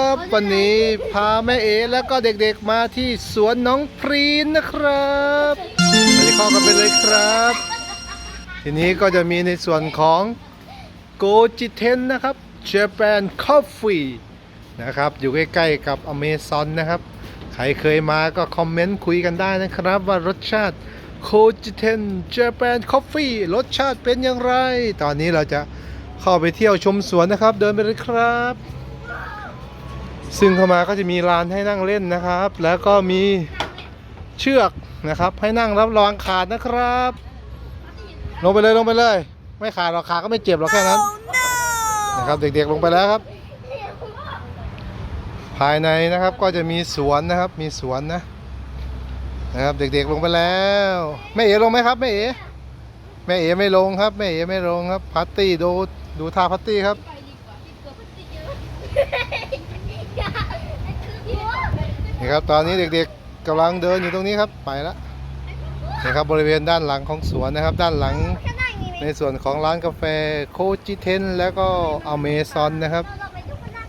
ครับวันนี้พาแม่เอแล้วก็เด็กๆมาที่สวนน้องพรีนนะครับไปเข้ากันไปเลยครับ ทีนี้ก็จะมีในส่วนของโกจิเทนนะครับ Japan Coffee นะครับ อยู่ใกล้ๆกับอเมซอนนะครับ ใครเคยมาก็คอมเมนต์คุยกันได้นะครับ ว่ารสชาติโคจิเทน Japan Coffee รสชาติเป็นอย่างไร ตอนนี้เราจะเข้าไปเที่ยวชมสวนนะครับ เดินไปเลยครับ ซึ่งเข้ามาก็จะมีลานให้นั่งเล่นนะครับ แล้วก็มีเชือกนะครับ ให้นั่งรับรองขาดนะครับ ลงไปเลยลงไปเลย ไม่ขาดหรอกขาก็ไม่เจ็บหรอกแค่นั้นนะครับเด็กๆลงไปแล้วครับ ภายในนะครับก็จะมีสวนนะครับ มีสวนนะนะครับเด็กๆลงไปแล้วแม่เอ๋ลงไหมครับแม่เอ๋แม่เอ๋ไม่ลงครับแม่เอ๋ไม่ลงครับพัตตี้ดูดูท่าพัตตี้ครับ นี่ครับตอนนี้เด็กๆกำลังเดินอยู่ตรงนี้ครับไปแล้วนี่ครับบริเวณด้านหลังของสวนนะครับ ด้านหลังในส่วนของร้านกาแฟโคจิเทนแล้วก็อเมซอนนะครับ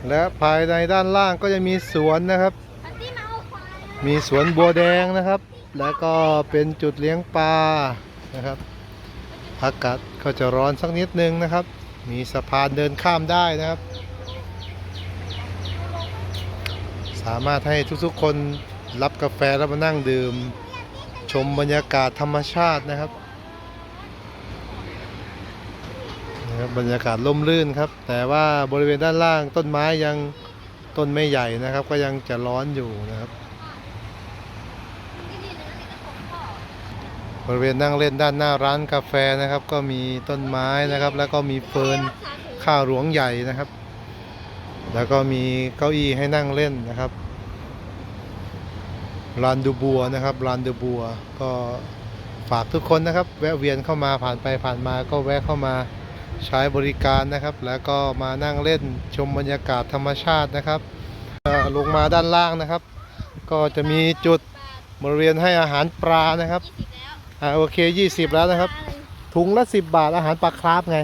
และภายในด้านล่างก็จะมีสวนนะครับ มีสวนบัวแดงนะครับ แล้วก็เป็นจุดเลี้ยงปลานะครับอากาศก็จะร้อนสักนิดนึงนะครับ มีสะพานเดินข้ามได้นะครับ สามารถให้ทุกๆคนรับกาแฟแล้วมานั่งดื่ม ชมบรรยากาศธรรมชาตินะครับนะครับบรรยากาศร่มรื่นครับ แต่ว่าบริเวณด้านล่างต้นไม้ยังต้นไม่ใหญ่นะครับ ก็ยังจะร้อนอยู่นะครับ บริเวณนั่งเล่นด้านหน้าร้านกาแฟนะครับ ก็มีต้นไม้นะครับ แล้วก็มีเฟิร์นข้าวหลวงใหญ่นะครับ แล้วก็มีเก้าอี้ให้นั่งเล่นนะครับลานดูบัวนะครับลานดูบัวก็ฝากทุกคนนะครับ แวะเวียนเข้ามาผ่านไปผ่านมาก็แวะเข้ามาใช้บริการนะครับ แล้วก็มานั่งเล่นชมบรรยากาศธรรมชาตินะครับลงมาด้านล่างนะครับ ก็จะมีจุดบริเวณให้อาหารปลานะครับอ่าโอเค 20 แล้วนะครับ ถุงละ 10 บาทอาหารปลาคราฟไง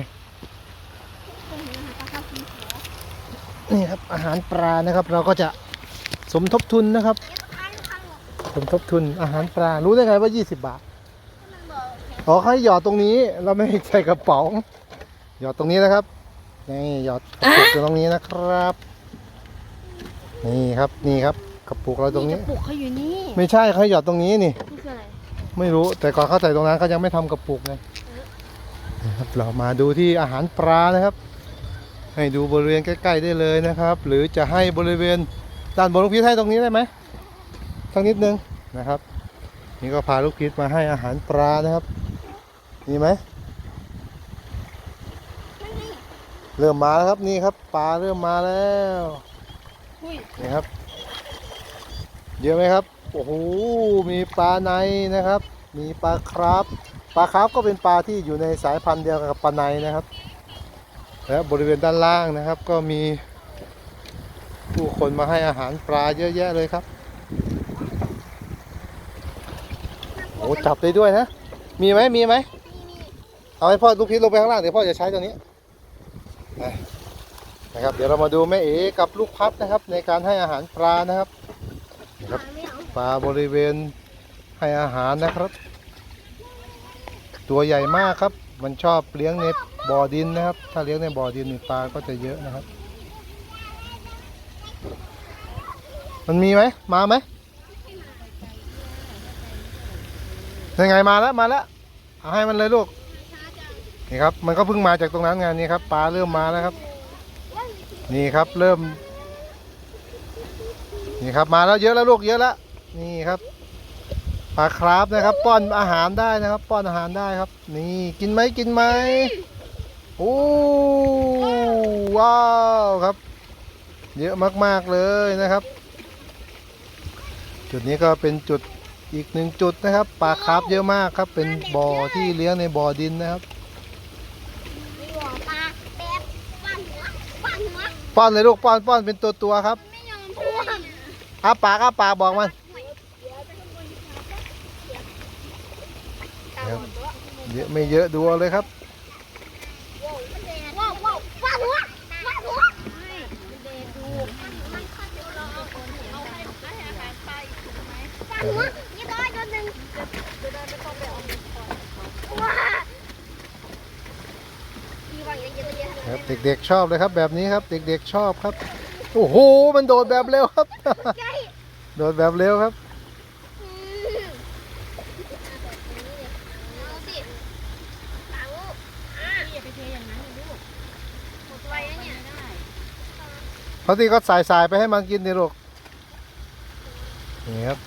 นี่ครับอาหารปลานะครับ เราก็จะสมทบทุนนะครับ สมทบทุนอาหารปลารู้ได้ไงว่า 20 บาทอ๋อเขาให้หยอดตรงนี้เราไม่ใส่กระเป๋าหยอดตรงนี้นะครับนี่หยอดกระปุกอยู่ตรงนี้นะครับ นี่ครับนี่ครับกระปุกเราตรงนี้ปลูกเขาอยู่นี่ ไม่ใช่เขาให้หยอดตรงนี้นี่นี่คืออะไร ไม่รู้แต่ก่อนเขาใส่ตรงนั้นเขายังไม่ทำกระปุกเลยนะครับเรามาดูที่อาหารปลานะครับ ให้ดูบริเวณใกล้ ๆได้เลยนะครับ หรือจะให้บริเวณด้านบนลูกพีชให้ตรงนี้ได้ไหมสักนิดนึงนะครับ นี่ก็พาลูกพีชมาให้อาหารปลานะครับมีไหมเริ่มมาแล้วครับนี่ครับปลาเริ่มมาแล้วนี่ครับเยอะไหมครับโอ้โหมีปลาในนะครับ มีปลาคราฟปลาคราฟก็เป็นปลาที่อยู่ในสายพันธุ์เดียวกับปลาในนะครับ และบริเวณด้านล่างนะครับ ก็มีผู้คนมาให้อาหารปลาเยอะแยะเลยครับโอ้จับได้ด้วยนะ มีไหมมีไหมเอาให้พ่อลูกพิษลงไปข้างล่างเดี๋ยวพ่อจะใช้ตัวนี้นะครับ เดี๋ยวเรามาดูแม่เอ๋กับลูกพับนะครับ ในการให้อาหารปลานะครับครับปลาบริเวณให้อาหารนะครับ ตัวใหญ่มากครับ มันชอบเลี้ยงในบ่อดินนะครับ ถ้าเลี้ยงในบ่อดินมีปลาก็จะเยอะนะครับ มันมีไหมมาไหมยังไงมาแล้วมาแล้วเอาให้มันเลยลูกนี่ครับ มันก็เพิ่งมาจากตรงนั้นไงนี่ครับปลาเริ่มมาแล้วครับ นี่ครับเริ่ม นี่ครับมาแล้วเยอะแล้วลูกเยอะแล้วนี่ครับปลาคราฟนะครับ ป้อนอาหารได้นะครับ ป้อนอาหารได้ครับ นี่กินไหมกินไหม โอ้ว้าวครับ เยอะมากๆเลยนะครับ จุดนี้ก็เป็นจุดอีกหนึ่งจุดนะครับปลาคราฟเยอะมากครับ เป็นบ่อที่เลี้ยงในบ่อดินนะครับปลาแป๊บปั้นหัวปั้นหัวป้อนเลยลูกป้อนป้อนเป็นตัวตัวครับอาปากอาปากบอกมันเยอะไม่เยอะดูเลยครับ ว้าวว้าวปั้นหัวปั้นหัวมันเดดู หัวยี่ร้อยโดนหนึ่งว้ามีวางอย่างเงี้ยเยอะครับเด็กๆชอบเลยครับแบบนี้ครับ เด็กๆชอบครับโอ้โหมันโดดแบบเร็วครับ ใช่โดดแบบเร็วครับ อืมเอาสิตาอะอย่าไปเทอย่างนั้นเลยลูกหมดไวแล้วเนี่ยไม่ได้พอดีก็สายสายๆไปให้มันกินดิลูกนี่ครับ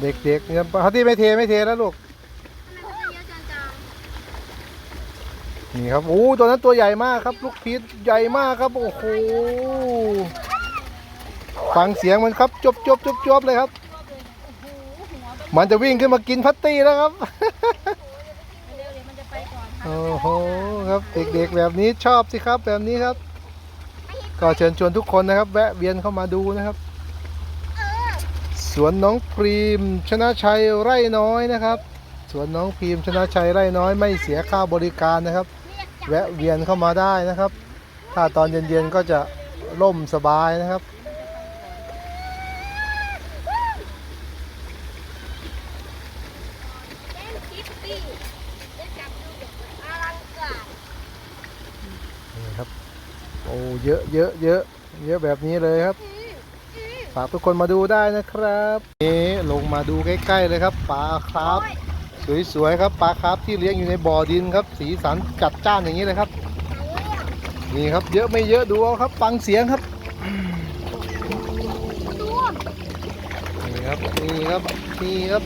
เด็กๆเนี่ยพอดีไม่เทไม่เทแล้วลูกทำไมเขาจะเยอะจังจังนี่ครับโอ้ตัวนั้นตัวใหญ่มากครับ ลูกพีชใหญ่มากครับโอ้โหฟังเสียงมันครับจบจบจบจบเลยครับ มันจะวิ่งขึ้นมากินพัตตี้แล้วครับเร็วๆเดี๋ยวมันจะไปก่อนโอ้โหครับเด็กๆแบบนี้ชอบสิครับแบบนี้ครับ ก็เชิญชวนทุกคนนะครับ แวะเวียนเข้ามาดูนะครับเออส วนน้องพรีมชนะชัยไร่น้อยนะครับ สวนน้องพรีมชนะชัยไร่น้อยไม่เสียค่าบริการนะครับ แวะเวียนเข้ามาได้นะครับ ถ้าตอนเย็นๆก็จะร่มสบายนะครับเล่นคิปปี้เล่นจับดูอลังการนี่ครับโอ้เยอะเยอะเยอะเยอะแบบนี้เลยครับ ฝากทุกคนมาดูได้นะครับนี่ลงมาดูใกล้ๆเลยครับปลาครับ สวยๆครับปลาครับที่เลี้ยงอยู่ในบ่อดินครับ สีสันจัดจ้านอย่างนี้เลยครับ นี่ครับเยอะไม่เยอะดูเอาครับฟังเสียงครับนี่ครับนี่ครับนี่ครับ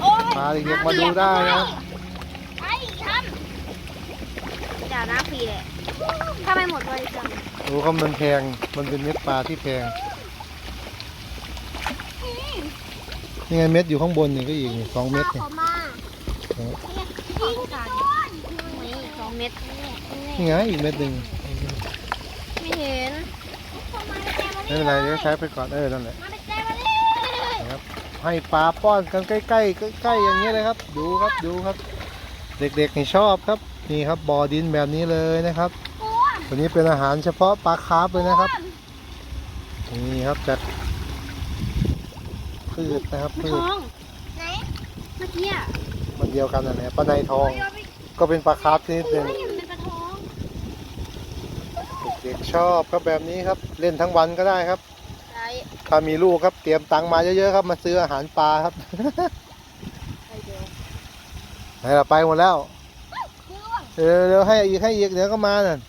โอ้ยพาเด็กๆมาดูได้นะไอ้ทำอย่านะพี่เลยถ้าไม่หมดเลยจัง ดูครับมันแพง มันเป็นเม็ดปลาที่แพงนี่ไงเม็ดอยู่ข้างบนนี่ก็อีกนี่สองเม็ดนี่ขอมายิงกันนี่สองเม็ดนี่ไงอีกเม็ดหนึ่งไม่เห็นไม่เป็นไรเดี๋ยวใช้ไปก่อนเออนั่นแหละมาเป็นเจ้มาเลยนะครับให้ปลาป้อนกันใกล้ๆใกล้ๆอย่างนี้เลยครับ ดูครับดูครับ เด็กๆนี่ชอบครับนี่ครับบ่อดินแบบนี้เลยนะครับโอ้ย ตัวนี้เป็นอาหารเฉพาะปลาคาร์ฟเลยนะครับ นี่ครับจากพืชนะครับไม่พืชท้องไหนเมื่อกี้อะมันเดียวกันนั่นแหละปลาในทอง ก็เป็นปลาคาร์ฟชนิดหนึ่งไม่เห็นมันเป็นปลาท้องเด็กๆชอบครับแบบนี้ครับ เล่นทั้งวันก็ได้ครับไหนถ้ามีลูกครับเตรียมตังค์มาเยอะๆครับมาซื้ออาหารปลาครับไปเดี๋ยวไหนเราไปหมดแล้วคือว่าเร็วๆให้อีกให้อีกเดี๋ยวก็มาน่ะ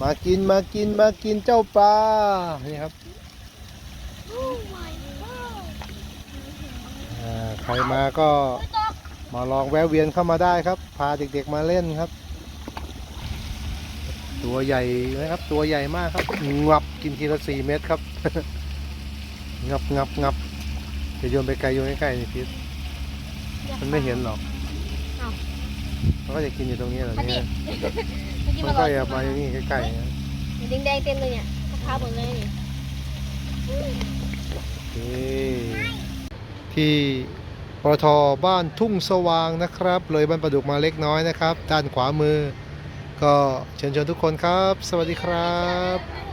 มากินมากินมากินเจ้าปลา นี่ครับโอ้ยว้าวอ่าใครมาก็ตกมาลองแวะเวียนเข้ามาได้ครับ พาเด็กๆมาเล่นครับ ตัวใหญ่นะครับ ตัวใหญ่มากครับ งับกินทีละสี่เม็ดครับ งับงับงับจะโยนไปไกลโยนใกล้ๆนี่พิษมันไม่เห็นหรอกมันก็จะกินอยู่ตรงนี้แหละมาดิเนี่ยเมื่อกี้มัมานก็อย่ามาอย่างนี้ใกล้ๆนะแดงแดงๆเต็มเลยเนี่ยมะพร้าวหมดเลยนี่ที่ปตทบ้านทุ่งสว่างนะครับ เลยบ้านประดุกมาเล็กน้อยนะครับ ด้านขวามือ ก็เชิญชวนทุกคนครับ สวัสดีครับ